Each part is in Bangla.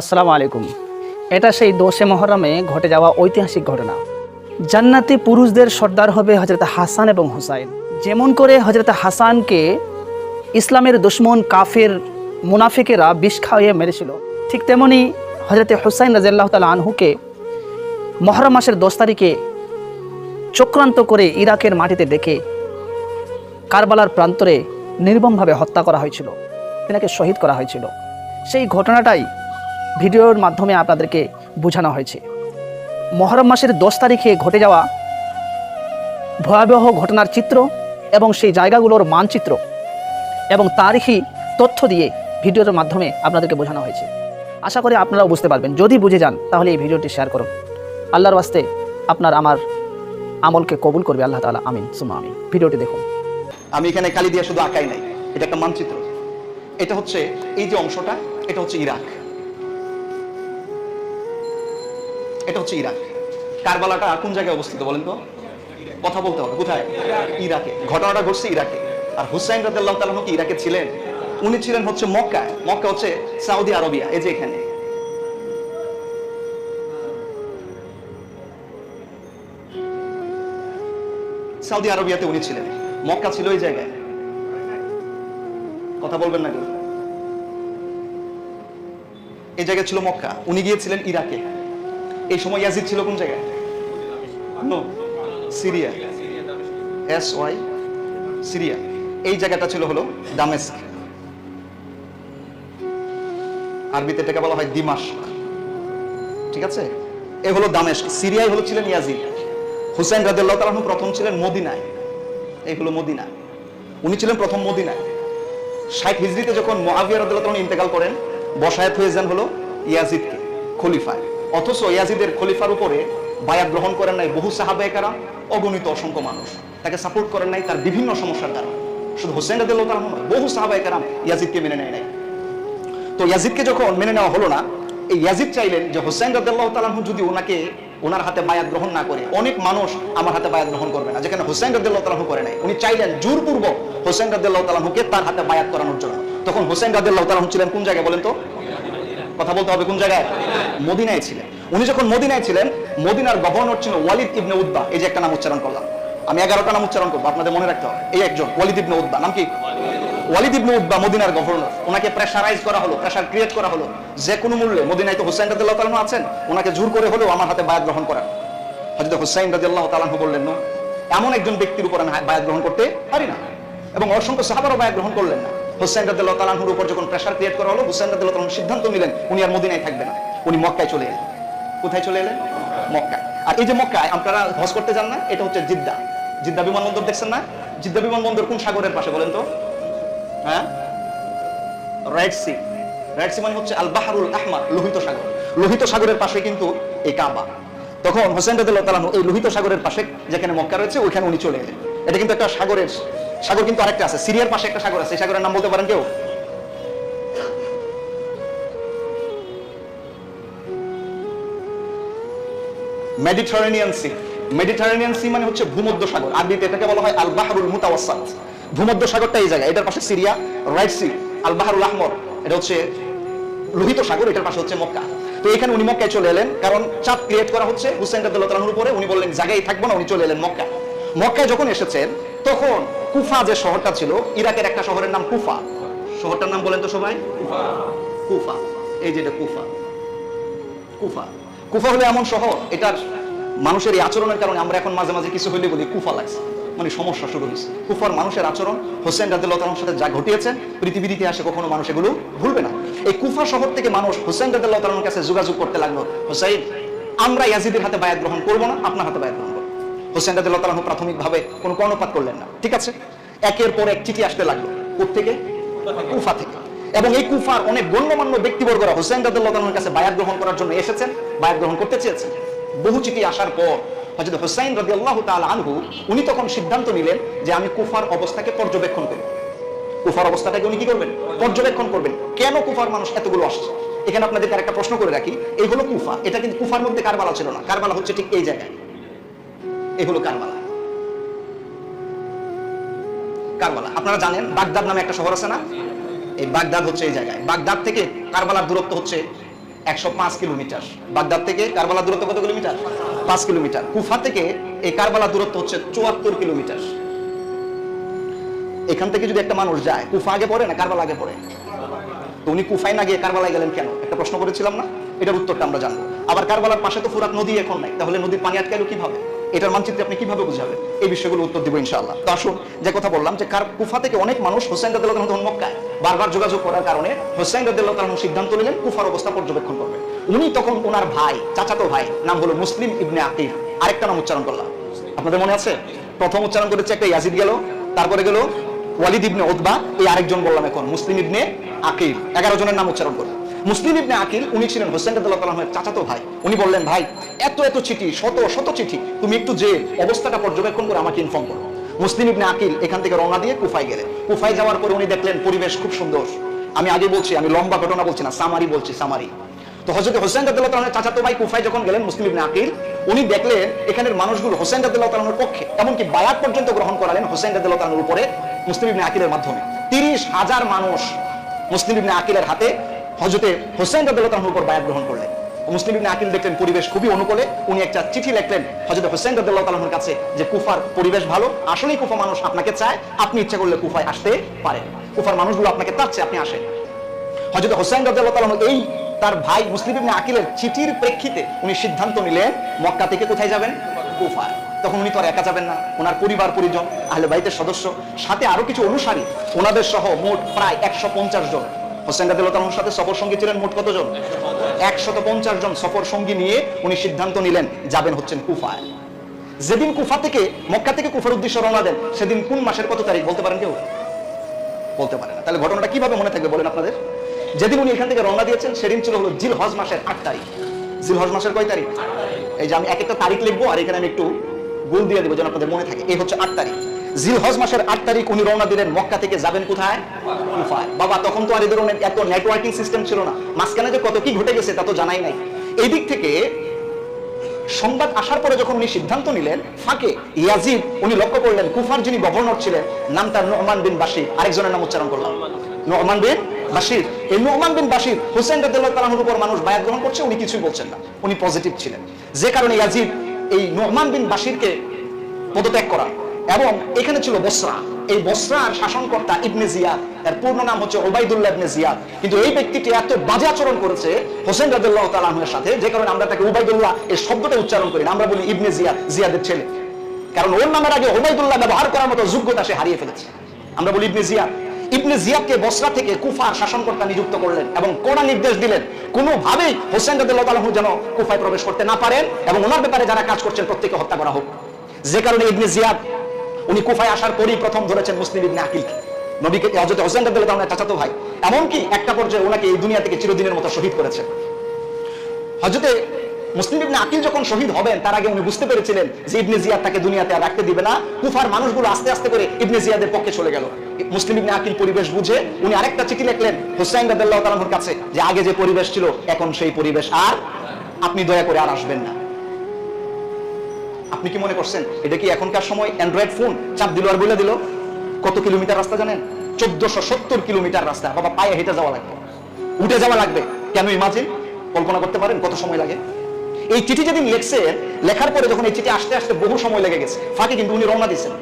আসসালামু আলাইকুম। এটা সেই দোষে মহরমে ঘটে যাওয়া ঐতিহাসিক ঘটনা। জান্নাতি পুরুষদের সর্দার হবে হজরত হাসান এবং হুসাইন। যেমন করে হজরত হাসানকে ইসলামের দুশ্মন কাফের মুনাফিকেরা বিষ খাওয়িয়ে মেরেছিল, ঠিক তেমনি হজরত হুসাইন রাজিয়াল্লাহ তাল আনহুকে মহরম মাসের দশ তারিখে চক্রান্ত করে ইরাকের মাটিতে ডেকে কারবালার প্রান্তরে নির্মমভাবে হত্যা করা হয়েছিল, তেনাকে শহীদ করা হয়েছিল। সেই ঘটনাটাই ভিডিওর মাধ্যমে আপনাদেরকে বোঝানো হয়েছে। মহরম মাসের দশ তারিখে ঘটে যাওয়া ভয়াবহ ঘটনার চিত্র এবং সেই জায়গাগুলোর মানচিত্র এবং তারিখি তথ্য দিয়ে ভিডিওর মাধ্যমে আপনাদেরকে বোঝানো হয়েছে। আশা করি আপনারাও বুঝতে পারবেন। যদি বুঝে যান, তাহলে এই ভিডিওটি শেয়ার করুন। আল্লাহর বাস্তে আপনার আমার আমলকে কবুল করবে আল্লাহ তালা আমিন। সুমা আমিন। ভিডিওটি দেখুন। আমি এখানে কালি দিয়ে শুধু আঁকাই নাই, এটা একটা মানচিত্র। এটা হচ্ছে এই যে অংশটা, এটা হচ্ছে ইরাক। হচ্ছে ইরাক। কারবালাটা কোন জায়গায় অবস্থিত বলেন তো? কথা বলতে হবে, কোথায়? ইরাকে। ঘটনাটা ঘটছে ইরাকে। আর হুসাইন রাদিয়াল্লাহু তাআলা কি ইরাকে ছিলেন? উনি ছিলেন হচ্ছে মক্কায়। মক্কা হচ্ছে সৌদি আরবিয়া, এই যে এখানে। সৌদি আরবিয়াতে উনি ছিলেন। মক্কা ছিল এই জায়গায়। কথা বলবেন না কেউ এই জায়গায় ছিল মক্কা। উনি গিয়েছিলেন ইরাকে। এই সময় ইয়াজিদ ছিল কোন জায়গায়? No, Syria. S Y Syria. এই জায়গাটা ছিল হলো দামেস্ক। আরবিতে এটাকে বলা হয় দিমাশক ঠিক আছে? এ হলো দামেস্ক। সিরিয়ায় হলো ছিলেন ইয়াজিদ। হুসাইন রাদিয়াল্লাহু তাআলা প্রথম ছিলেন মদিনায়। এই হলো মদিনা। উনি ছিলেন প্রথম মদিনায়। ষাট হিজরিতে যখন মুআবিয়া রাদিয়াল্লাহু তাআলা ইন্তেকাল করেন, বসায়াত হয়ে যান হলো ইয়াজিদকে, খলিফায়। অথচ ইয়াজিদের খলিফার উপরে বায়াত গ্রহণ করেন নাই বহু সাহাবায়ে কারাম, অগণিত অসংখ্য মানুষ। তাকে সাপোর্ট করেন নাই তার বিভিন্ন সমস্যার কারণে। শুধু হোসেন রাদিয়াল্লাহু তাআলা নয়, বহু সাহাবায়ে কারাম ইয়াজিদকে মেনে নেয় নাই। তো ইয়াজিদকে যখন মেনে নেওয়া হলো না, এই ইয়াজিদ চাইলেন যে হোসেন রাদিয়াল্লাহু তাআলা যদি ওনাকে ওনার হাতে বায়াত গ্রহণ না করে, অনেক মানুষ আমার হাতে বায়াত গ্রহণ করবে না, যেখানে হোসেন রাদিয়াল্লাহু তাআলা করে নাই। উনি চাইলেন জোরপূর্বক হোসেন রাদিয়াল্লাহু তাআলাকে তার হাতে বায়াত করানোর জন্য। তখন হোসেন রাদিয়াল্লাহু তাআলা ছিলেন কোন জায়গায় বলেন তো? কথা বলতে হবে কোন জায়গায়? মদিনায় ছিলেন। উনি যখন মদিনায় ছিলেন, মদিনার গভর্নর ছিল ওয়ালিদ ইবনে উদ্বা এই যে একটা নাম উচ্চারণ করলাম। আমি এগারোটা নাম উচ্চারণ করব, আপনাদের মনে রাখতে হবে। এই একজন, ওয়ালিদ ইবনে উদ্বা নাম কি? ওয়ালিদ ইবনে উদ্বা মদিনার গভর্নর। ওনাকে প্রেসারাইজ করা হলো প্রেসার ক্রিয়েট করা হলো। যে কোনো মূল্যে, মদিনায় তো হুসাইন রাদিয়াল্লাহু তাআলা আছেন, ওনাকে জোর করে হলেও আমার হাতে বায়াত গ্রহণ করার হযরত হুসাইন রাদিয়াল্লাহু তাআলা বললেন, না, এমন একজন ব্যক্তির উপর আমি বায়াত গ্রহণ করতে পারি না। এবং অসংখ্য সাহাবারও বায়াত গ্রহণ করলেন না। হুসাইন রাদিয়াল্লাহু তাআলার উপর যখন প্রেসার ক্রিয়েট করা হলো হুসাইন রাদিয়াল্লাহু তাআলা সিদ্ধান্ত নিলেন, উনি আর মদিনায় থাকবেন না। উনি মক্কায় চলে এলেন। কোথায় চলে এলেন? মক্কায়। আর এই যে মক্কায়, আপনারা হজ করতে যান না, এটা হচ্ছে জিদ্দা। জিদ্দা বিমানবন্দর দেখছেন না? জিদ্দা বিমানবন্দর কোন সাগরের পাশে বলেন তো? হ্যাঁ? রাইট সি রাইট সি মানে হচ্ছে আল বাহারুল আহমার, লোহিত সাগর। লোহিত সাগরের পাশে কিন্তু এই কাবা। তখন হোসেন রাদিয়াল্লাহু তাআলা এই লোহিত সাগরের পাশে যেখানে মক্কা রয়েছে, ওইখানে উনি চলে এলেন। এটা কিন্তু একটা সাগরের সাগর কিন্তু আরেকটা আছে, সিরিয়ার পাশে একটা সাগর আছে, এই সাগরের নাম বলতে পারেন কেউ? মেডিটারেনিয়ান সি মেডিটারেনিয়ান সি মানে হচ্ছে ভূমধ্য সাগর। এটাকে বলা হয় আল বাহরুল মুতাওয়াসসাত ভূমধ্য সাগরটা এই এটার পাশে Syria, right sea Al Bahrul Ahmar, এটা হচ্ছে লোহিত সাগর, এটার পাশে হচ্ছে মক্কা। তো এখানে উনি মক্কায় চলে এলেন, কারণ চাপ ক্রিয়েট করা হচ্ছে হুসেন রাদিয়াল্লাহু তাআলার উপরে উনি বললেন জায়গায় থাকব না উনি চলে এলেন মক্কা মক্কায় যখন এসেছেন তখন কুফা যে শহরটা ছিল ইরাকের একটা শহরের নাম কুফা। শহরটার নাম বলেন তো সবাই। কুফা। এই যেটা কুফা। কুফা। কুফা হলো এমন শহর এটার মানুষের এই আচরণের কারণে আমরা এখন মাঝে মাঝে কিছু হইলে বলি কুফা লাগছে। মানে সমস্যা শুরু হয়েছে। কুফার মানুষের আচরণ হোসেন রাদিল্লাহ সাথে যা ঘটিয়েছেন পৃথিবীর ইতিহাসে কখনো মানুষ এগুলো ভুলবে না। এই কুফা শহর থেকে মানুষ হোসেন রাদিল্লাহ তালার কাছে যোগাযোগ করতে লাগল হোসাইন আমরা ইয়াজিদের হাতে বায়াত গ্রহণ করব না আপনার হাতে বায়াত গ্রহণ হোসেন রাদিল্লাহ তালাহ প্রাথমিকভাবে কোনো কর্ণপাত করলেন না। ঠিক আছে? একের পর এক চিঠি আসতে লাগল। থেকে কুফা থেকে। এবং এই কুফার অনেক গণ্যমান্য ব্যক্তিবর্গরা হোসেন রাদিল্লাহ তালার কাছে বায়াত গ্রহণ করার জন্য এসেছেন, বায়াত গ্রহণ করতে চেয়েছেন। বহু চিঠি আসার পর হযরত হুসাইন রাদিয়াল্লাহু তাআলা আনহু, উনি তখন সিদ্ধান্ত নিলেন যে আমি কুফার অবস্থাকে পর্যবেক্ষণ করব কুফার অবস্থাটাকে উনি কি করবেন? পর্যবেক্ষণ করবেন। কেন কুফার মানুষ এতগুলো আসছে? এখানে আপনাদেরকে আরেকটা প্রশ্ন করে রাখি। এই হলো কুফা। এটা কিন্তু কুফার মধ্যে কারবালা ছিল না। কারবালা হচ্ছে ঠিক এই জায়গায়। এই হলো কারবালা। কারবালা, আপনারা জানেন বাগদাদ নামে একটা শহর আছে না? এই বাগদাদ হচ্ছে এই জায়গায়। বাগদাদ থেকে কারবালার দূরত্ব হচ্ছে একশো পাঁচ কিলোমিটার। বাগদাদ থেকে কারবালা দূরত্ব কত কিলোমিটার? পাঁচ কিলোমিটার। কুফা থেকে এই কারবালা দূরত্ব হচ্ছে চুয়াত্তর কিলোমিটার। এখান থেকে যদি একটা মানুষ যায়, কুফা আগে পড়ে না কারবালা আগে পড়ে? তো উনি কুফায় না গিয়ে কারবালায় গেলেন কেন? একটা প্রশ্ন করেছিলাম না? এটার উত্তরটা আমরা জানব। আবার কারবালার পাশে তো ফুরাত নদী এখন নাই। তাহলে নদীর পানি আটকালো কীভাবে? এটার মানচিত্রে আপনি কীভাবে বুঝাবেন? এই বিষয়গুলো উত্তর দিব ইনশাআল্লাহ। তো আসুন, যে কথা বললাম যে কার কুফা থেকে অনেক মানুষ হোসেন রাদিল্লাহ তখন মক্কায় বারবার যোগাযোগ করার কারণে হোসেন রাদিল্লাহ তাআলা সিদ্ধান্ত নিলেন কুফার অবস্থা পর্যবেক্ষণ করবে। উনি তখন ওনার ভাই, চাচাতো ভাই, নাম হলো মুসলিম ইবনে আকিব আরেকটা নাম উচ্চারণ করলাম। আপনাদের মনে আছে? প্রথম উচ্চারণ করেছে একটা ইয়াজিদ গেল, তারপরে গেল ওয়ালিদ ইবনে উতবা, এই আরেকজন বললাম এখন, মুসলিম ইবনে আকিল। এগারো জনের নাম উচ্চারণ করে মুসলিম ইবনে আকিল, উনি ছিলেন হোসেন রাদিয়াল্লাহু চাচাতো ভাই। উনি বললেন, ভাই এত এত চিঠি, শত শত চিঠি। তুমি একটু যে অবস্থাটা পর্যবেক্ষণ করে আমাকে ইনফর্ম করো। মুসলিম ইবনে আকিল এখান থেকে রওনা দিয়ে কুফায় গেলেন। কুফায় যাওয়ার পরে উনি দেখলেন পরিবেশ খুব সুন্দর। আমি আগে বলছি, আমি লম্বা ঘটনা বলছি না সামারি বলছি সামারি তো হজরত হোসেন রাদিয়াল্লাহু তাআলা চাচাতো ভাই কুফায় যখন গেলেন মুসলিম ইবনে আকিল, উনি দেখলেন এখানের মানুষগুলো হোসেন রাদিয়াল্লাহু তাআলার পক্ষে, এমনকি বায়াত পর্যন্ত গ্রহণ করালেন হোসেন রাদিয়াল্লাহু তাআলার উপরে মুসলিম ইবনে আকিলের মাধ্যমে। তিরিশ হাজার মানুষ মুসলিম ইবনে আকিলের হাতে হজরতে হোসেন রাদিয়াল্লাহু তাআলার উপর বায়াত গ্রহণ করলেন। মুসলিম ইবনে আকিল দেখলেন পরিবেশ খুবই অনুকূলে। উনি একটা চিঠি লিখলেন হযরত হোসেন রাদিয়াল্লাহু তাআলার কাছে যে, কুফার পরিবেশ ভালো, আসলেই কুফা মানুষ আপনাকে চায়, আপনি ইচ্ছা করলে কুফায় আসতে পারেন। কুফার মানুষগুলো আপনাকে চাচ্ছে আপনি আসেন। হযরত হোসেন রাদিয়াল্লাহু তাআলা এই তার ভাই মুসলিম ইবনে আকিলের চিঠির প্রেক্ষিতে উনি সিদ্ধান্ত নিলেন, মক্কা থেকে কোথায় যাবেন? কুফায়। তখন উনি তো আর একা যাবেন না ওনার পরিবার, পরিজন, আহলে বাইতের সদস্য, সাথে আরও কিছু অনুসারী, ওনাদের সহ মোট প্রায় একশো পঞ্চাশ জন। হোসেন রাদিয়াল্লাহু সাথে সফর সঙ্গী ছিলেন মোট কতজন? একশত পঞ্চাশ জন সফর সঙ্গী নিয়ে উনি সিদ্ধান্ত নিলেন, যাবেন হচ্ছেন কুফায়। যেদিন কুফা থেকে, মক্কা থেকে কুফার উদ্দেশ্যে রওনা দেন, সেদিন কোন মাসের কত তারিখ বলতে পারেন কেউ? বলতে পারে না। তাহলে ঘটনাটা কীভাবে মনে থাকবে বলেন আপনাদের? যেদিন উনি এখান থেকে রওনা দিয়েছেন, সেদিন ছিল হলো জিল হজ মাসের আট তারিখ। জিল হজ মাসের কয় তারিখ? এই যে আমি এক একটা তারিখ লিখব, আর এখানে আমি একটু গোল দিয়ে দেবো যেন আপনাদের মনে থাকে। এই হচ্ছে আট তারিখ। জিল হজ মাসের আট তারিখ উনি রওনা দিলেন মক্কা থেকে। যাবেন কোথায়? কুফায় বাবা, তখন তো আর এই ধরনের এত নেটওয়ার্কিং সিস্টেম ছিল না। মাঝখানে যে কত কি ঘটে গেছে তা তো জানাই নাই। এই দিক থেকে সংবাদ আসার পরে যখন উনি সিদ্ধান্ত নিলেন, ফাঁকে ইয়াজিদ, উনি লক্ষ্য করলেন কুফার যিনি গভর্নর ছিলেন, নাম তার নোমান বিন বাসির আরেকজনের নাম উচ্চারণ করলাম। নোমান বিন বাসির এই নোমান বিন বাসির হুসেন রাদিয়াল্লাহু তাআলার উপর মানুষ বায়াত গ্রহণ করছে, উনি কিছুই বলছেন না। উনি পজিটিভ ছিলেন। যে কারণে ইয়াজিদ এই নোমান বিন বাসিরকে পদত্যাগ করা। এবং এখানে ছিল বসরা। এই বসরার শাসনকর্তা ইবনে জিয়াদ, এর পূর্ণ নাম হচ্ছে ওবাইদুল্লাহ ইবনে জিয়াদ। কিন্তু এই ব্যক্তিটি এত বাজে আচরণ করেছে, হোসেন রাদিয়াল্লাহু তাআলার সাথে, যে কারণে আমরা তাকে ওবাইদুল্লাহ এই শব্দটা উচ্চারণ করি আমরা বলি ইবনে জিয়াদ, জিয়াদের ছেলে। কারণ ওর নামের আগে ওবাইদুল্লাহ ব্যবহার করার মতো যোগ্যতা সে হারিয়ে ফেলেছে। আমরা বলি ইবনে জিয়াদ। ইবনে জিয়াদকে বসরা থেকে কুফার শাসনকর্তা নিযুক্ত করলেন এবং কড়া নির্দেশ দিলেন, কোনোভাবেই হোসেন রাদিয়াল্লাহু তাআলা যেন কুফায় প্রবেশ করতে না পারেন এবং ওনার ব্যাপারে যারা কাজ করছেন প্রত্যেককে হত্যা করা হোক। যে কারণে ইবনে জিয়াদ উনি কুফায় আসার পরই প্রথম ধরেছেন মুসলিম ইবনে আকিলকে। নবীকে হযরত হোসেন রাদিয়াল্লাহু তাআলা চাচাতো ভাই। এমনকি একটা পর্যায়ে ওনাকে এই দুনিয়া থেকে চিরদিনের মতো শহীদ করেছেন। হযরতে মুসলিম ইবনে আকিল যখন শহীদ হবেন, তার আগে উনি বুঝতে পেরেছিলেন যে ইবনে জিয়াদ তাকে দুনিয়াতে আর রাখতে দিবে না। কুফার মানুষগুলো আস্তে আস্তে করে ইবনে জিয়াদের পক্ষে চলে গেল। মুসলিম ইবনে আকিল পরিবেশ বুঝে উনি আরেকটা চিঠি লিখলেন হুসাইন রাদিয়াল্লাহু তাআলার কাছে, যে আগে যে পরিবেশ ছিল, এখন সেই পরিবেশ আর আপনি দয়া করে আর আসবেন না। আপনি কি মনে করছেন? এটা কি এখনকার সময় অ্যান্ড্রয়েড ফোন চাপ দিল আর বলে দিল? কত কিলোমিটার রাস্তা জানেন? চোদ্দশো সত্তর কিলোমিটার রাস্তা। বাবা, পায়ে হেঁটে যাওয়া লাগবে। উঠে যাওয়া লাগবে। কেন ইমাজিন কল্পনা করতে পারেন কত সময় লাগে? এই চিঠি যেদিন লিখছেন, লেখার পরে যখন এই চিঠি আসতে আসতে বহু সময় লেগে গেছে। ফাঁকে কিন্তু উনি রওনা দিয়েছেন।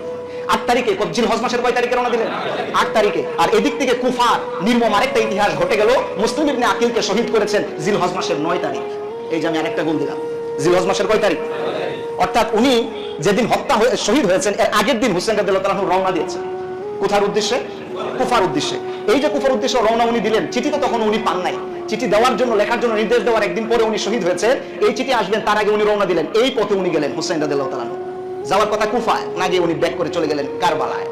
আট তারিখে জিল হজ মাসের কয় তারিখে রওনা দিলেন? আট তারিখে। আর এদিক থেকে কুফার, নির্মম আরেকটা ইতিহাস ঘটে গেল। মুসলিম ইবনে আকিলকে শহীদ করেছেন জিল হজ মাসের নয় তারিখ। এই যে আমি আরেকটা গোল দিলাম। জিল হজ মাসের কয় তারিখ? অর্থাৎ উনি যেদিন হত্যা হয়ে শহীদ হয়েছেন, এর আগের দিন হুসেন তাআলা রওনা দিয়েছেন। কোথার উদ্দেশ্যে? কুফার উদ্দেশ্যে। এই যে কুফার উদ্দেশ্যে রওনা উনি দিলেন চিঠি তো তখন উনি পান নাই। চিঠি দেওয়ার জন্য, লেখার জন্য নির্দেশ দেওয়ার একদিন পরে উনি শহীদ হয়েছেন। এই চিঠি আসবেন, তার আগে উনি রওনা দিলেন। এই পথে উনি গেলেন হুসেন তাআলা যাওয়ার কথা কুফায়, না গিয়ে উনি ব্যাক করে চলে গেলেন কারবালায়।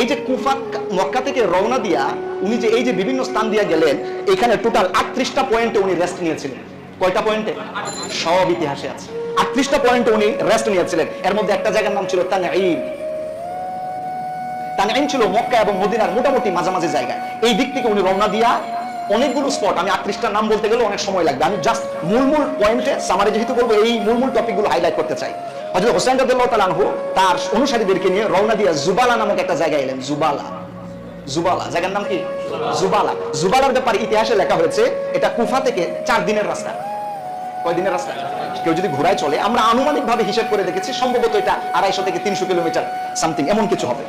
এই যে কুফা মক্কা থেকে রওনা দিয়া উনি যে এই যে বিভিন্ন স্থান দিয়া গেলেন, এখানে টোটাল আটত্রিশটা পয়েন্টে উনি রেস্ট নিয়েছিলেন। কয়টা পয়েন্টে সব ইতিহাসে আছে। আটত্রিশটা পয়েন্টে উনি রেস্ট নিয়েছিলেন। এর মধ্যে একটা জায়গার নাম ছিল তানঈম। ছিল মক্কা এবং মদিনার মোটামুটি মাঝামাঝি জায়গায়। এই দিক থেকে উনি রওনা দিয়া অনেকগুলো স্পট আমি নাম বলতে গেলে অনেক সময় লাগবে। আমি জাস্ট মূল মূল পয়েন্টে সামারে যেহেতু এই মূল মূল টপিকগুলো হাইলাইট করতে চাই। হযরত হোসেন রাদিয়াল্লাহু তার অনুসারীদেরকে নিয়ে রওনা দিয়া জুবালা নামক একটা জায়গায় এলেন। জুবালা। জুবালা। জায়গার নাম কি? জুবালা। জুবালার ব্যাপারে ইতিহাসে লেখা হয়েছে, এটা কুফা থেকে চার দিনের রাস্তা। কয় দিনের রাস্তা? কেউ যদি ঘোড়ায় চলে, আমরা আনুমানিক ভাবে হিসাব করে দেখেছি, সম্ভবত এটা আড়াইশো থেকে তিনশো কিলোমিটার, সামথিং, এমন কিছু হবে।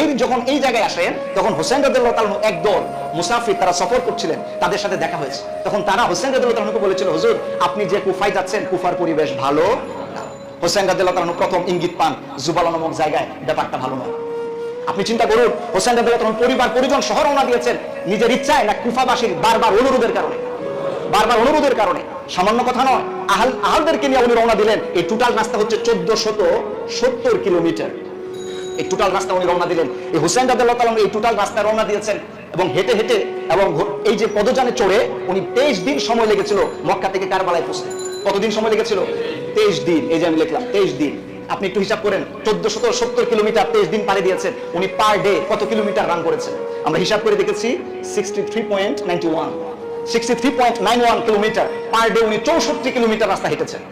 এই যখন এই জায়গায় আসেন, তখন হোসেন রাদুল্লাহ তালন একদল মুসাফির তারা সফর করছিলেন, তাদের সাথে দেখা হয়েছে। তখন তারা হোসেন তালনকে বলেছিল, হুজুর, আপনি যে কুফায় যাচ্ছেন, কুফার পরিবেশ ভালো হোসেন রাদুল্লাহ প্রথম ইঙ্গিত পান, জুবালা নামক জায়গায় ব্যাপারটা ভালো নয়। আপনি চিন্তা করুন, হোসেন রাদুল্লাহ তালন পরিবার, পরিজন শহর রওনা দিয়েছেন। নিজের ইচ্ছায় না কুফাবাসীর বারবার অনুরোধের কারণে। বারবার অনুরোধের কারণে। সামান্য কথা নয়, আহাল, আহালদেরকে নিয়ে উনি রওনা দিলেন। এই টোটাল রাস্তা হচ্ছে চোদ্দ শত সত্তর কিলোমিটার। এই টোটাল রাস্তা উনি রওনা দিলেন। এই হুসেন রাদিয়াল্লাহু তাআলা এই টোটাল রাস্তা রওনা দিয়েছেন এবং হেঁটে হেঁটে এবং এই যে পদযানে চড়ে উনি তেইশ দিন সময় লেগেছিল মক্কা থেকে কারবালায় পৌঁছতে কতদিন সময় লেগেছিল? তেইশ দিন। এই যে আমি লিখলাম, তেইশ দিন। আপনি একটু হিসাব করেন চোদ্দ শত সত্তর কিলোমিটার তেইশ দিন পাড়ি দিয়েছেন। উনি পার ডে কত কিলোমিটার রান করেছেন? আমরা হিসাব করে দেখেছি sixty three point ninety one sixty three point nine one kilometre per day উনি চৌষট্টি কিলোমিটার রাস্তা হেঁটেছেন।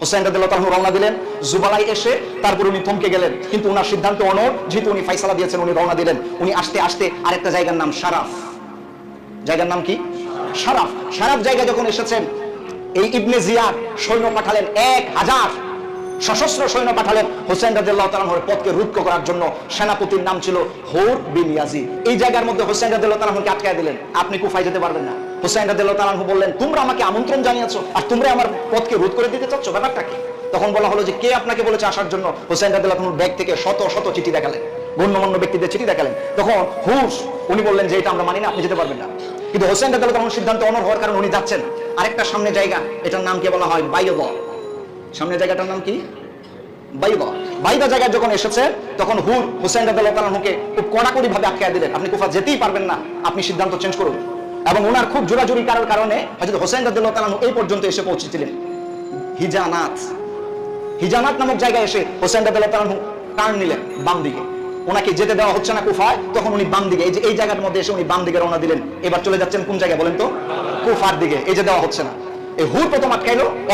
হোসেন রাদিয়াল্লাহু রওনা দিলেন জুবালাই এসে তারপর উনি থমকে গেলেন। কিন্তু ওনার সিদ্ধান্ত অনর যেহেতু উনি ফাইসালা দিয়েছেন, উনি রওনা দিলেন। উনি আসতে আসতে আরেকটা জায়গার নাম শারাফ জায়গার নাম কি? শারাফ শারাফ জায়গা যখন এসেছেন, এই ইবনে জিয়াদ সৈন্য পাঠালেন এক হাজার সশস্ত্র সৈন্য পাঠালেন হোসেন রাদিয়াল্লাহু তাআলার পথকে রুদ্ধ করার জন্য। সেনাপতির নাম ছিল হুর বিন ইয়াজিদ। এই জায়গার মধ্যে হোসেন রাদিয়াল্লাহু তাআলাকে আটকায় দিলেন। আপনি কুফায় যেতে পারবেন না। হোসেন রাদিয়াল্লাহু তাআলা বললেন, তোমরা আমাকে আমন্ত্রণ জানিয়েছো আর তোমরা আমার পথকে রোধ করে দিতে চাচ্ছ? ব্যাপারটা কি? তখন বলা হলো যে, কে আপনাকে বলেছে আসার জন্য? হোসেন তাআলার ব্যাগ থেকে শত শত চিঠি দেখালেন। গণ্যমান্য ব্যক্তিদের চিঠি দেখালেন। তখন হুস উনি বললেন যে, এটা আমরা মানি না, আপনি যেতে পারবেন না। কিন্তু হোসেন রাদিয়াল্লাহু তাআলার সিদ্ধান্ত অনর হওয়ার কারণে উনি যাচ্ছেন। আরেকটা সামনে জায়গা, এটার নাম কি বলা হয়? বাইয়দ সামনে জায়গাটার নাম কি? বাইদা বাইদা জায়গায় যখন এসেছে, তখন হুর হুসেন তাআলাকে খুব কড়াকড়ি ভাবে আটকে দিলেন। আপনি কুফা যেতেই পারবেন না, আপনি সিদ্ধান্ত চেঞ্জ করুন। এবং ওনার খুব জোরাজুরি করার কারণে হযরত হোসেন রাদিয়াল্লাহু তাআলা এই পর্যন্ত এসে পৌঁছেছিলেন। হিজানাত। হিজানাত নামক জায়গায় এসে হোসেন রাদিয়াল্লাহু তাআলা টার্ন নিলেন বাম দিকে। ওনাকে যেতে দেওয়া হচ্ছে না কুফায়, তখন উনি বাম দিকে। এই যে, এই জায়গার মধ্যে এসে উনি বাম দিকে রওনা দিলেন। এবার চলে যাচ্ছেন কোন জায়গায় বলেন তো? কুফার দিকে। এই যে দেওয়া হচ্ছে না। এই হুর প্রথম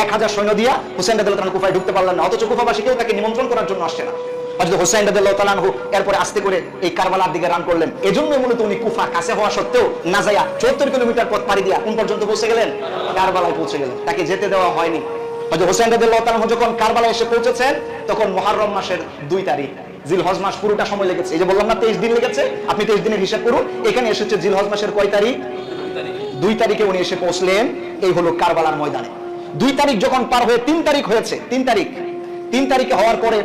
এক হাজার সৈন্য দিয়া হুসেন কুফায় ঢুকতে পারলেন না, অথচ কুফাবাসী কেউ তাকে নিমন্ত্রণ করার জন্য আসছে না। এরপরে আস্তে করে এই কারবালার দিকে রান করলেন। এজন্য মূলত উনি কুফা কাছে হওয়া সত্ত্বেও না যাইয়া 74 কিলোমিটার পথ পাড়ি দিয়া কোন পর্যন্ত পৌঁছে গেলেন? কারবালায় পৌঁছে গেলেন। তাকে যেতে দেওয়া হয়নি। হযরত হোসেন যখন কারবালায় এসে পৌঁছেছেন, তখন মুহররম মাসের 2 তারিখ, জিলহজ মাস পুরোটা সময় লেগেছে। এই যে বললাম না 23 দিন লেগেছে, আপনি 23 দিনের হিসাব করুন। এখানে এসেছে জিলহজ মাসের কয় তারিখ? দুই তারিখে উনি এসে পৌঁছলেন, এই হলো কারবালার ময়দানে। দুই তারিখ যখন পার হয়ে তিন তারিখ হয়েছে, তিন তারিখ, তিন তারিখে হওয়ার পরে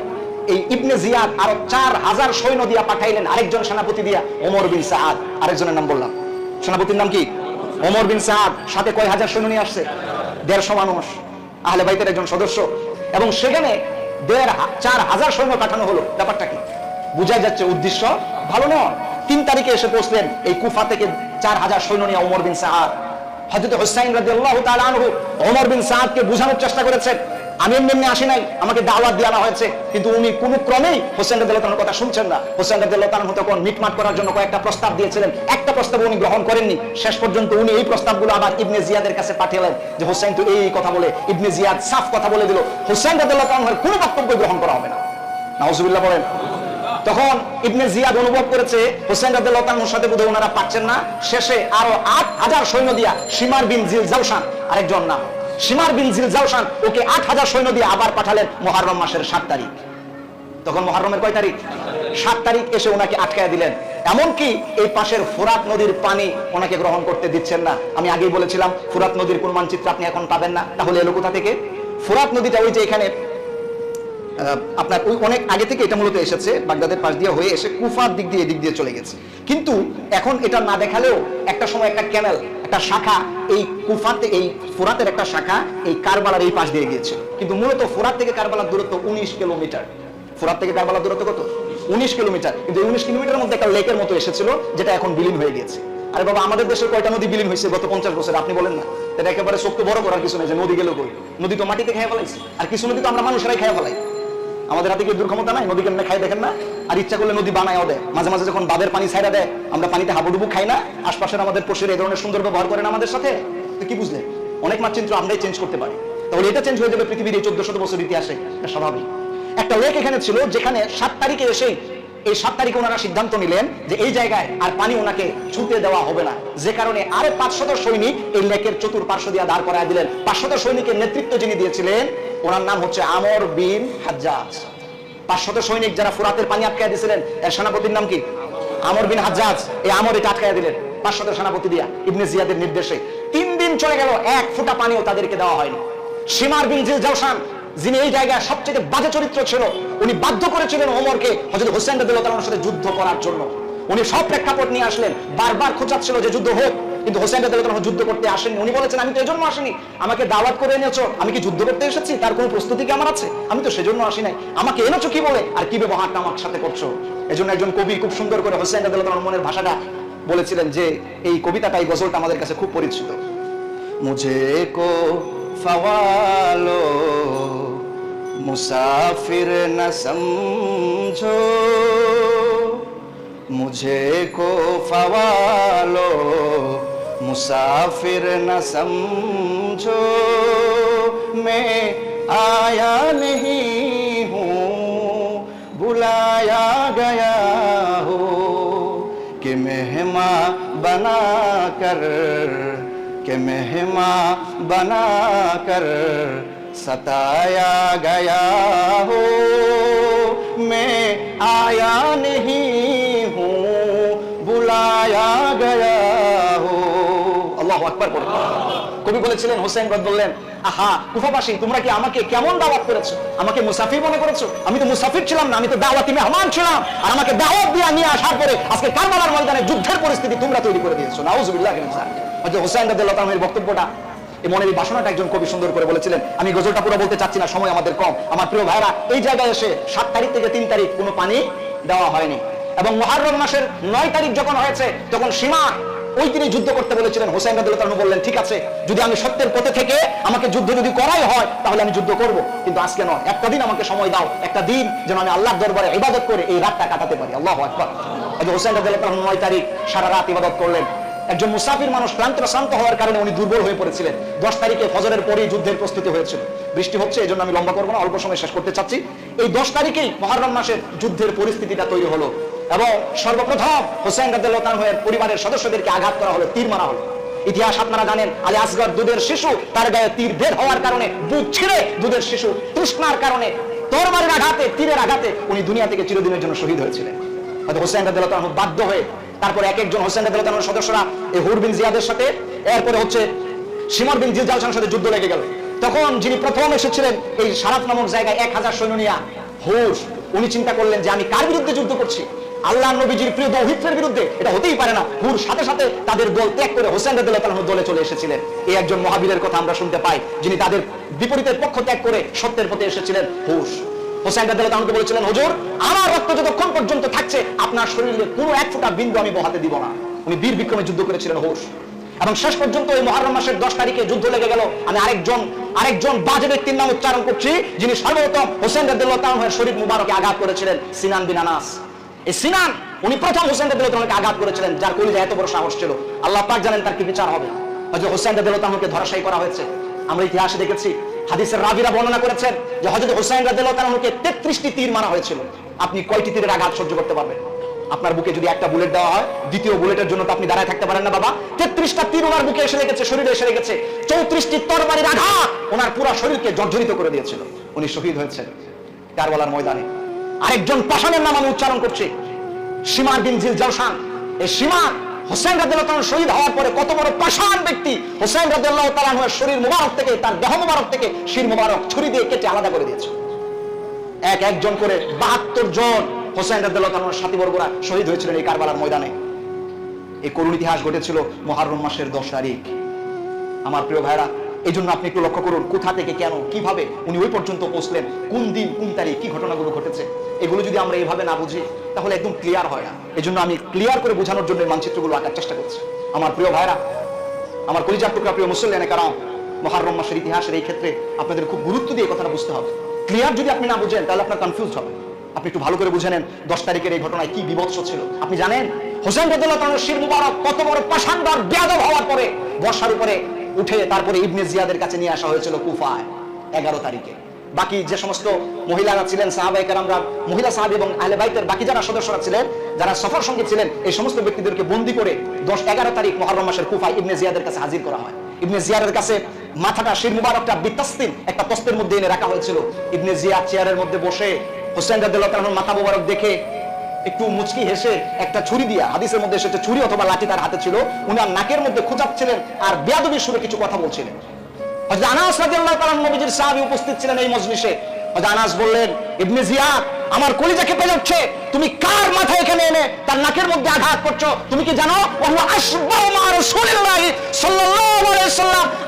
এই ইবনে জিয়াদ আরও চার হাজার সৈন্য দিয়া পাঠাইলেন আরেকজন সেনাপতি দিয়া, ওমর বিন সাদ আরেকজনের নাম বললাম। সেনাপতির নাম কি? ওমর বিন সাদ সাথে কয় হাজার সৈন্য নিয়ে আসছে? দেড়শো মানুষ। আহলে বাইতের একজন সদস্য। এবং সেখানে দেড় চার হাজার সৈন্য পাঠানো হলো। ব্যাপারটা কি? বুঝাই যাচ্ছে উদ্দেশ্য। ভালো নয়। তিন তারিখে এসে পৌঁছলেন এই কুফা থেকে চার হাজার সৈন্য নিয়ে ওমর বিন সাদ হযরত হুসাইন রাদিয়াল্লাহু তাআলা আনহু ওমর বিন সাদকে বোঝানোর চেষ্টা করেছেন। আমি এমনি এমনি আসি নাই, আমাকে দাওয়াত দেওয়া হয়েছে, কিন্তু উনি কোনো ক্রমেই হোসেন তাআলার কথা শুনছেন না। হোসেন রাদিয়াল্লাহু তাআলা তখন মিটমাট করার জন্য কয়েকটা প্রস্তাব দিয়েছিলেন, একটা প্রস্তাব উনি গ্রহণ করেননি। শেষ পর্যন্ত উনি এই প্রস্তাবগুলো আবার ইবনে জিয়াদের কাছে পাঠালেন যে হোসেন তো এই কথা বলে, ইবনে জিয়াদ সাফ কথা বলে দিল। হোসেন তাআলার কোনো বক্তব্য গ্রহণ করা হবে না। নাউজুবিল্লাহ বলেন। তখন ইবনে জিয়াদ অনুভব করেছে, হোসেন রাদিয়াল্লাহু তাআলার সাথে বোধহয় ওনারা পাচ্ছেন না। শেষে আরও আট হাজার সৈন্য দিয়া সীমার বিন জিল জাউসান আরেকজন নাম। সীমার বিন জিল জাউসান ওকে আট হাজার সৈন্য দিয়ে আবার পাঠালেন মুহররম মাসের সাত তারিখ। তখন মহরমের কয় তারিখ? সাত তারিখ এসে ওনাকে আটকায় দিলেন। এমনকি এই পাশের ফুরাত নদীর পানি ওনাকে গ্রহণ করতে দিচ্ছেন না। আমি আগেই বলেছিলাম, ফুরাত নদীর কোন মানচিত্র আপনি এখন পাবেন না। তাহলে এলো কোথা থেকে? ফুরাত নদীটা ওই যে এখানে আপনার ওই অনেক আগে থেকে এটা মূলত এসেছে, বাগদাদের পাশ দিয়ে হয়ে এসে কুফার দিক দিয়ে, এদিক দিয়ে চলে গেছে। কিন্তু এখন এটা না দেখালেও একটা সময় একটা ক্যানেল, একটা শাখা, এই কুফাতে, এই ফোরাতের একটা শাখা এই কারবালার এই পাশ দিয়ে গিয়েছিল। কিন্তু মূলত ফোরাত থেকে কারবালার দূরত্ব উনিশ কিলোমিটার। ফোরাত থেকে কারবালার দূরত্ব কত? উনিশ কিলোমিটার। কিন্তু এই উনিশ কিলোমিটারের মধ্যে একটা লেকের মতো এসেছিল, যেটা এখন বিলীন হয়ে গেছে আরে বাবা, আমাদের দেশের কয়টা নদী বিলীন হয়েছে গত পঞ্চাশ বছর, আপনি বলেন না। এটা একেবারে শক্ত বড় করার কিছু নেই যে নদী গেল কই? নদী তো মাটিতে খেয়ে ফেলাইছে। আর কিছু নদী তো আমরা মানুষেরাই খেয়ে ফেলাই। আমাদের হাতে কি দুর্ক্ষমতা নাই? নদী কেমনে খাই দেখেন না? আর ইচ্ছা করলে নদী বানায়ও দেয়। মাঝে মাঝে যখন বাদের পানি ছাইড়া দেয়, আমরা পানিতে হাবুডুবু খাই না। আশপাশের আমাদের পশুর এই ধরনের সুন্দর ব্যবহার করেন আমাদের সাথে। তো কি বুঝলে? অনেক মানচিত্র আমরাই চেঞ্জ করতে পারি। তাহলে এটা চেঞ্জ হয়ে যাবে পৃথিবীর এই চোদ্দ শত বছর ইতিহাসে। স্বাভাবিক। একটা লেক এখানে ছিল, যেখানে সাত তারিখে এসেই এই সাত তারিখে ওনারা সিদ্ধান্ত নিলেন যে এই জায়গায় আর পানি ওনাকে ছুতে দেওয়া হবে না। যে কারণে আরও পাঁচশত সৈনিক এই লেকের চতুর্পার্শ্ব দিয়ে দাঁড় করায় দিলেন। পাঁচশত সৈনিকের নেতৃত্ব যিনি দিয়েছিলেন, ওনার নাম হচ্ছে আমর বিন হাজ্জাজ। পাঁচশত সৈনিক যারা ফুরাতের পানি আটকায় দিয়েছিলেন, এর সেনাপতির নাম কি? আমর বিন হাজ্জাজ। এই আমর এটা আটকায় দিলেন পাঁচশত সেনাপতি দিয়া, ইবনে জিয়াদের নির্দেশে। তিন দিন চলে গেল, এক ফোঁটা পানিও তাদেরকে দেওয়া হয়নি। সীমার বিন জিল জাওসান যিনি এই জায়গায় সবচেয়ে বাজে চরিত্র ছিল, উনি বাধ্য করেছিলেন ওমরকে হযরত হোসেন রাদিয়াল্লাহু সাথে যুদ্ধ করার জন্য। উনি সব প্রেক্ষাপট নিয়ে আসলেন, বারবার খোঁচাচ্ছিল যে যুদ্ধ হোক, কিন্তু হোসেন রাদিয়াল্লাহু যুদ্ধ করতে আসেননি। উনি বলেছেন, আমি তো এজন্য আসিনি, আমাকে দাওয়াত করে এনেছো, আমি কি যুদ্ধ করতে এসেছি? তার কোনো প্রস্তুতি কি আমার আছে? আমি তো সেজন্য আসি নাই। আমাকে এনেছো কি বলে? আর কি ব্যবহারটা আমার সাথে করছ? এজন্য একজন কবি খুব সুন্দর করে হোসেন রাদিয়াল্লাহু মনের ভাষাটা বলেছিলেন যে, এই কবিতাটা, এই গজলটা আমাদের কাছে খুব পরিচিত। মুঝে কো फवालो मुसाफिर न समझो। मुझे को फवालो, मुसाफिर न समझो। मैं आया नहीं हूँ, बुलाया गया हो, कि मेहमा बना कर कि मेहमा बना कर सताया गया हो मैं आया नहीं हूँ बुलाया गया हो আল্লাহ আকবার পড়ে কবি বলেছিলেন হোসেন রদ বললেন আহা কুফাবাসী তোমরা কি আমাকে কেমন দাওয়াত করেছো আমাকে মুসাফির মনে করেছো আমি তো মুসাফির ছিলাম না আমি তো দাওয়াতি মেহমান ছিলাম আর আমাকে দাওয়াত দিয়ে নিয়ে আসার পরে আজকে কারবালার ময়দানে যুদ্ধের পরিস্থিতি তোমরা তৈরি করে দিয়েছো নাউজুবিল্লাহ হয়তো হোসেন রাদিয়াল্লাহু তাআলার বক্তব্যটা, এই মনের এই বাসনাটা একজন কবি সুন্দর করে বলেছিলেন, আমি গজলটা পুরো বলতে চাচ্ছি না, সময় আমাদের কম। আমার প্রিয় ভাইরা এই জায়গায় এসে সাত তারিখ থেকে তিন তারিখ কোনো পানি দেওয়া হয়নি। এবং মহারম মাসের নয় তারিখ যখন হয়েছে, তখন সীমা ওই তিনি যুদ্ধ করতে বলেছিলেন। হোসেন রাদিয়াল্লাহু তাআলা বললেন, ঠিক আছে, যদি আমি সত্যের পথে থেকে আমাকে যুদ্ধ যদি করাই হয়, তাহলে আমি যুদ্ধ করব। কিন্তু আজকে নয়। একটা দিন আমাকে সময় দাও, একটা দিন যেন আমি আল্লাহর দরবারে ইবাদত করে এই রাতটা কাটাতে পারি। আল্লাহ আকবার। হোসেন রাদিয়াল্লাহু নয় তারিখ সারা রাত ইবাদত করলেন। একজন মুসাফির মানুষ ক্লান্ত শ্রান্ত হওয়ার কারণে উনি দুর্বল হয়ে পড়েছিলেন। দশ তারিখে ফজরের পরেই যুদ্ধের প্রস্তুতি হয়েছিল। বৃষ্টি হচ্ছে এই জন্য আমি লম্বা করব না, অল্প সময় শেষ করতে চাচ্ছি। এই দশ তারিখেই মহারম মাসের যুদ্ধের পরিস্থিতিটা তৈরি হলো এবং সর্বপ্রথম হোসেন রাদের পরিবারের সদস্যদেরকে আঘাত করা হলো, তীর মারা হলো। ইতিহাস আপনারা জানেন, আলী আসগর দুধের শিশু, তার গায়ে তীর বের হওয়ার কারণে বুক ছিঁড়ে দুধের শিশু তৃষ্ণার কারণে তরবারির আঘাতে, তীরের আঘাতে উনি দুনিয়া থেকে চিরদিনের জন্য শহীদ হয়েছিলেন। হয়তো হোসেন তাআলা বাধ্য হয়ে তারপর এক একজন হোসেন রাদিয়াল্লাহু সদস্যরা এই হুর বিন জিয়াদের সাথে, এরপরে হচ্ছে সিমর বিন জিলজাল খানের সাথে যুদ্ধ লেগে গেল। তখন যিনি প্রথম এসেছিলেন এই সারাত নামক জায়গায় এক হাজার সৈন্য নিয়া হুর, উনি চিন্তা করলেন যে আমি কার বিরুদ্ধে যুদ্ধ করছি? আল্লাহ নবীজির প্রিয় দৌহিত্রের বিরুদ্ধে, এটা হতেই পারে না। হুর সাথে সাথে তাদের দল ত্যাগ করে হোসেন রাদিয়াল্লাহু তাআলার দলে চলে এসেছিলেন। এই একজন মহাবীরের কথা আমরা শুনতে পাই, যিনি তাদের বিপরীতের পক্ষ ত্যাগ করে সত্যের পথে এসেছিলেন হুর। হোসেন রাদিয়াল্লাহু তাআলা বলেছিলেন, হুজুর, আমার রক্ত যতক্ষণ পর্যন্ত থাকছে, আপনার শরীরে কোনো এক ফোঁটা বিন্দু আমি বহাতে দিব না। উনি বীর বিক্রমে যুদ্ধ করেছিলেন হুর। এবং শেষ পর্যন্ত এই মহরম মাসের দশ তারিখে যুদ্ধ লেগে গেল। আমি আরেকজন আরেকজন বাজে ব্যক্তির নাম উচ্চারণ করছি, যিনি সর্বপ্রথম হোসেন রাদিয়াল্লাহু তাআলার শরীর মুবারকে আঘাত করেছিলেন, সিনান বিন আনাস। এই সিনান, উনি প্রথম হোসেন রাদিয়াল্লাহু তাআলাকে আঘাত করেছিলেন, যার কলিজা এত বড় সাহস ছিল। আল্লাহ পাক জানেন তার কি বিচার হবে। হযরত হোসেন রাদিয়াল্লাহু তাআলাকে ধরাশায়ী করা হয়েছে। আমরা ইতিহাসে দেখেছি হাদিসের রাবিরা বর্ণনা করেছেন যে হযরত হোসেন রাদিয়াল্লাহু তাআলাকে 33টি তীর মারা হয়েছিল। আপনি কয়টি তীরের আঘাত সহ্য করতে পারবেন? আপনার বুকে যদি একটা বুলেট দেওয়া হয়, দ্বিতীয় বুলেটের জন্য তো আপনি দাঁড়ায় থাকতে পারেন না বাবা। তেত্রিশটা তীর ওনার বুকে এসে লেগেছে, শরীরে এসে লেগেছে। চৌত্রিশটি তরবারির আঘাত ওনার পুরো শরীরকে জর্জরিত করে দিয়েছিল। উনি শহীদ হয়েছেন কারবালার ময়দানে। আরেকজন পাষাণের নাম আমি উচ্চারণ করছি, সীমার বিন জিল জলসান এই সীমার হোসেন তাআলা শহীদ হওয়ার পরে কত বড় পাষাণ ব্যক্তি। হোসেন তাআলার শরীর মুবারক থেকে, তার দেহ মুবারক থেকে শির মুবারক ছুরি দিয়ে কেটে আলাদা করে দিয়েছে। এক একজন করে বাহাত্তর জন হোসেন রাদিয়াল্লাহু সাথী বর্গরা শহীদ হয়েছিলেন এই কারবালার ময়দানে। এই করুণ ইতিহাস ঘটেছিল মহারম মাসের দশ তারিখ। আমার প্রিয় ভাইরা এই জন্য আপনি একটু লক্ষ্য করুন, কোথা থেকে, কেন, কীভাবে উনি ওই পর্যন্ত পৌঁছলেন, কোন দিন, কোন তারিখ, কি ঘটনাগুলো ঘটেছে, এগুলো যদি আমরা এইভাবে না বুঝি, তাহলে একদম ক্লিয়ার হয় না। এই জন্য আমি ক্লিয়ার করে বোঝানোর জন্য মানচিত্রগুলো আঁকার চেষ্টা করছি। আমার প্রিয় ভাইরা, আমার কলিজার টুকরা প্রিয় মুসল্লানে কারণ মহারম মাসের ইতিহাসের এই ক্ষেত্রে আপনাদের খুব গুরুত্ব দিয়ে কথাটা বুঝতে হবে। ক্লিয়ার যদি আপনি না বুঝেন, তাহলে আপনার কনফিউজ হবে। আপনি একটু ভালো করে বুঝে নেন, দশ তারিখের এই ঘটনায় কি বিভৎস ছিল। আপনি জানেন, হোসেন রদুল্লাহ শির মুবারক, কত বড় পাষাণদার বেয়াদব হওয়ার পরে, বর্ষার উপরে উঠে তারপরে ইবনে জিয়াদের কাছে নিয়ে আসা হয়েছিল কুফায় এগারো তারিখে। বাকি যে সমস্ত মহিলারা ছিলেন সাহাবাই কারামরা, মহিলা সাহাবি এবং আহলে বাইতের বাকি যারা সদস্যরা ছিলেন, যারা সফর সঙ্গে ছিলেন, এই সমস্ত ব্যক্তিদেরকে বন্দি করে দশ এগারো তারিখ মহরম মাসের কুফায় ইবনে জিয়াদের কাছে হাজির করা হয়। ইবনে জিয়াদের কাছে মাথাটা শির মুবারকটা বিতাস্তিন একটা তস্তের মধ্যে এনে রাখা হয়েছিল। ইবনে জিয়া চেয়ারের মধ্যে বসে হোসেন রাদিয়াল্লাহু মাথা মুবারক দেখে একটু মুচকি হেসে একটা ছুরি দিয়া, হাদিসের মধ্যে এসেছে, ছুরি অথবা লাঠি তার হাতে ছিল, উনার নাকের মধ্যে খোঁচাচ্ছিলেন আর বেয়াদবির সুরে কিছু কথা বলছিলেন। আনাস তাআলা নবীজির সাহাবী উপস্থিত ছিলেন এই মজলিসে। আনাস বললেন, ইবনে জিয়াদ, আমার কলিজা কেঁপে যাচ্ছে, তুমি কার মাথা এখানে এনে তার নাকের মধ্যে আঘাত করছ? তুমি কি জানো? ওহু আশবাহু মা রাসূলিল্লাহ সাল্লাল্লাহু আলাইহি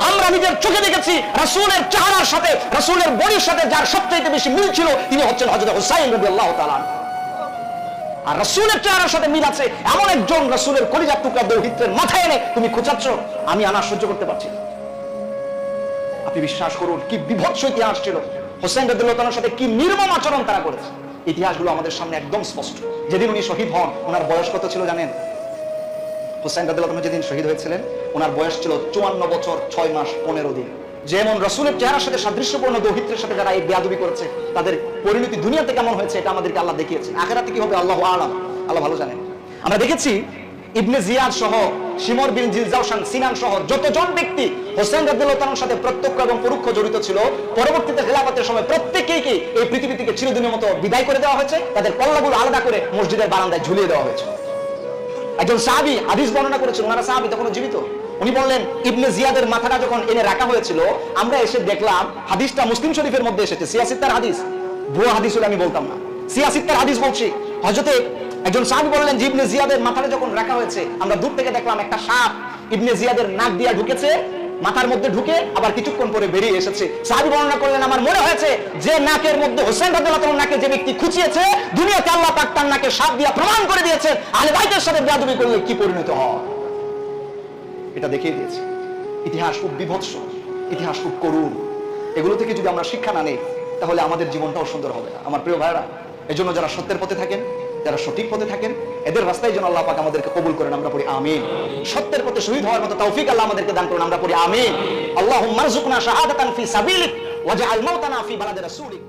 আমরা নিজের চোখে দেখেছি রাসূলের চেহারার সাথে, রাসূলের বডির সাথে যার সবচেয়ে বেশি মিল ছিল, তিনি হচ্ছেন হযরত হুসাইন রাদিয়াল্লাহু তাআলা। আর রসুলের চেহারার সাথে মিল আছে এমন একজন রসুলের কলিজার টুকরা দৌহিত্রের মাথায় এনে তুমি খোঁচাচ্ছ, আমি আনা সহ্য করতে পারছি না। আপনি বিশ্বাস করুন, কি বিভৎস ইতিহাস ছিল। হোসেন রদুল্লাহর সাথে কি নির্মম আচরণ তারা করেছে। ইতিহাসগুলো আমাদের সামনে একদম স্পষ্ট। যেদিন উনি শহীদ হন, ওনার বয়স কত ছিল জানেন? হোসেন রদুল্লাহ যেদিন শহীদ হয়েছিলেন, ওনার বয়স ছিল চুয়ান্ন বছর, ছয় মাস, পনেরো দিন। যেমন রসুলের চেহারার সাথে সাদৃশ্যপূর্ণ দৌহিত্রের সাথে যারা এই বেয়াদবি করেছে, তাদের পরিণতি দুনিয়াতে কেমন হয়েছে, এটা আমাদেরকে আল্লাহ দেখিয়েছেন। আখেরাতে কি হবে? আল্লাহ আলাম। আল্লাহ ভালো জানেন। আমরা দেখেছি ইবনে জিয়াদ সহ, শিমর বিন জিলজাওশান সিনান সহ, যতজন ব্যক্তি হোসেন রাদিয়াল্লাহু সাথে প্রত্যক্ষ এবং পরোক্ষ জড়িত ছিল, পরবর্তীতে খেলাফতের সময় প্রত্যেকেই কি এই পৃথিবী থেকে চিরদিনের মতো বিদায় করে দেওয়া হয়েছে? তাদের কল্লাগুলো আলাদা করে মসজিদের বারান্দায় ঝুলিয়ে দেওয়া হয়েছে। একজন সাহাবি হাদিস বর্ণনা করেছেন ওনারা সাহাবি তখন জীবিত। উনি বললেন, ইবনে জিয়াদের মাথাটা যখন এনে রাখা হয়েছিল, আমরা এসে দেখলাম হাদিসটা মুসলিম শরীফের মধ্যে এসেছে সিয়াসিত্তার হাদিস। ভুয়া হাদিস হলে আমি বলতাম না। সিয়াসিত্তার হাদিস বলছি। হজরতে একজন সাহাবি বললেন ইবনে জিয়াদের মাথাটা যখন রাখা হয়েছে, আমরা দূর থেকে দেখলাম একটা সাপ ইবনে জিয়াদের নাক দিয়া ঢুকেছে মাথার মধ্যে ঢুকে আবার কিছুক্ষণ পরে বেরিয়ে এসেছে। সাহাবি বর্ণনা করলেন, আমার মনে হয়েছে যে নাকের মধ্যে হোসেন রাদিয়াল্লাহু নাকে যে ব্যক্তি খুঁচিয়েছে, দুনিয়াতে আল্লাহ পাক তার নাকে সাপ দিয়া প্রমাণ করে দিয়েছে আহলে বাইতের সাথে বেয়াদবি করলে কি পরিণত হয়? এটা দেখিয়ে দিয়েছে। ইতিহাস খুব বিভৎস, ইতিহাস খুব করুণ। এগুলো থেকে যদি আমরা শিক্ষা না নেই, তাহলে আমাদের জীবনটাও সুন্দর হবে না। আমার প্রিয় ভাইরা এজন্য যারা সত্যের পথে থাকেন, যারা সঠিক পথে থাকেন এদের রাস্তায় যেন আল্লাহ পাক আমাদেরকে কবুল করেন, আমরা পড়ি আমিন। সত্যের পথে শহীদ হওয়ার মতো তৌফিক আল্লাহ আমাদেরকে দান করুন, আমরা পড়ি আমিন। আল্লাহ রযুকনা শাহাদাতান ফি সাবিলিক, ওয়াজআল মাউতানা ফি বালাদি রাসূলিক।